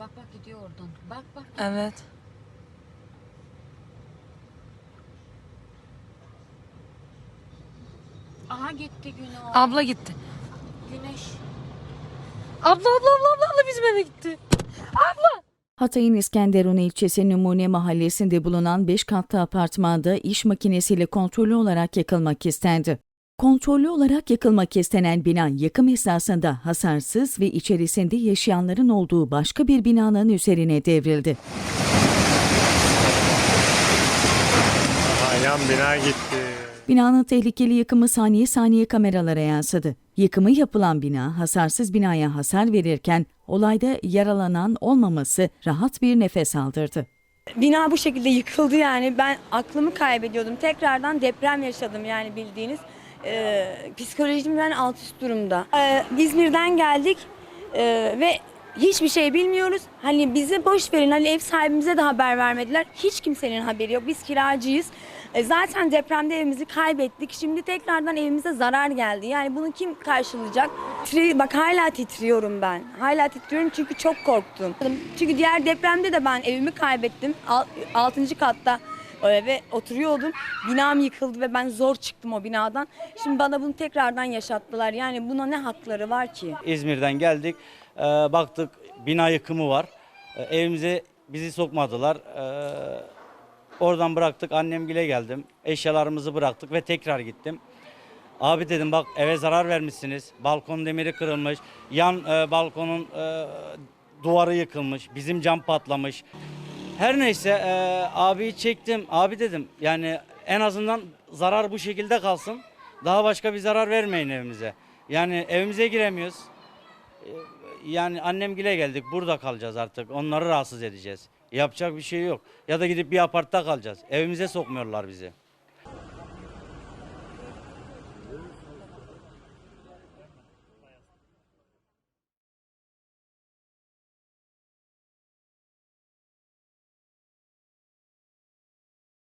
Bak bak gidiyor oradan. Bak bak. Evet. Aha gitti Güney. Abla gitti. Güneş. Abla abla abla abla, abla bizim eve gitti. Hatay'ın İskenderun ilçesi Numune mahallesinde bulunan 5 katlı apartmanda iş makinesiyle kontrollü olarak yakılmak istendi. Kontrollü olarak yakılmak istenen bina yakım esnasında hasarsız ve içerisinde yaşayanların olduğu başka bir binanın üzerine devrildi. Aha, yan bina gitti. Binanın tehlikeli yıkımı saniye saniye kameralara yansıdı. Yıkımı yapılan bina hasarsız binaya hasar verirken olayda yaralanan olmaması rahat bir nefes aldırdı. Bina bu şekilde yıkıldı yani. Ben aklımı kaybediyordum. Tekrardan deprem yaşadım yani bildiğiniz. Ee, psikolojim ben alt üst durumda. Ee, İzmir'den geldik ee, ve hiçbir şey bilmiyoruz. Hani bize boş verin hani ev sahibimize de haber vermediler. Hiç kimsenin haberi yok. Biz kiracıyız. Ee, zaten depremde evimizi kaybettik. Şimdi tekrardan evimize zarar geldi. Yani bunu kim karşılayacak? Titri- bak hala titriyorum ben. Hala titriyorum çünkü çok korktum. Çünkü diğer depremde de ben evimi kaybettim. Al- Altıncı katta e, ve oturuyordum. Binam yıkıldı ve ben zor çıktım o binadan. Şimdi bana bunu tekrardan yaşattılar. Yani buna ne hakları var ki? İzmir'den geldik. Ee, baktık bina yıkımı var. Ee, evimize bizi sokmadılar. Ee, oradan bıraktık. Annemgile geldim. Eşyalarımızı bıraktık ve tekrar gittim. Abi dedim bak eve zarar vermişsiniz. Balkon demiri kırılmış. Yan e, balkonun e, duvarı yıkılmış. Bizim cam patlamış. Her neyse e, abiyi çektim. Abi dedim yani en azından zarar bu şekilde kalsın. Daha başka bir zarar vermeyin evimize. Yani evimize giremiyoruz. Yani annemgile geldik burada kalacağız artık. Onları rahatsız edeceğiz. Yapacak bir şey yok. Ya da gidip bir apartta kalacağız. Evimize sokmuyorlar bizi.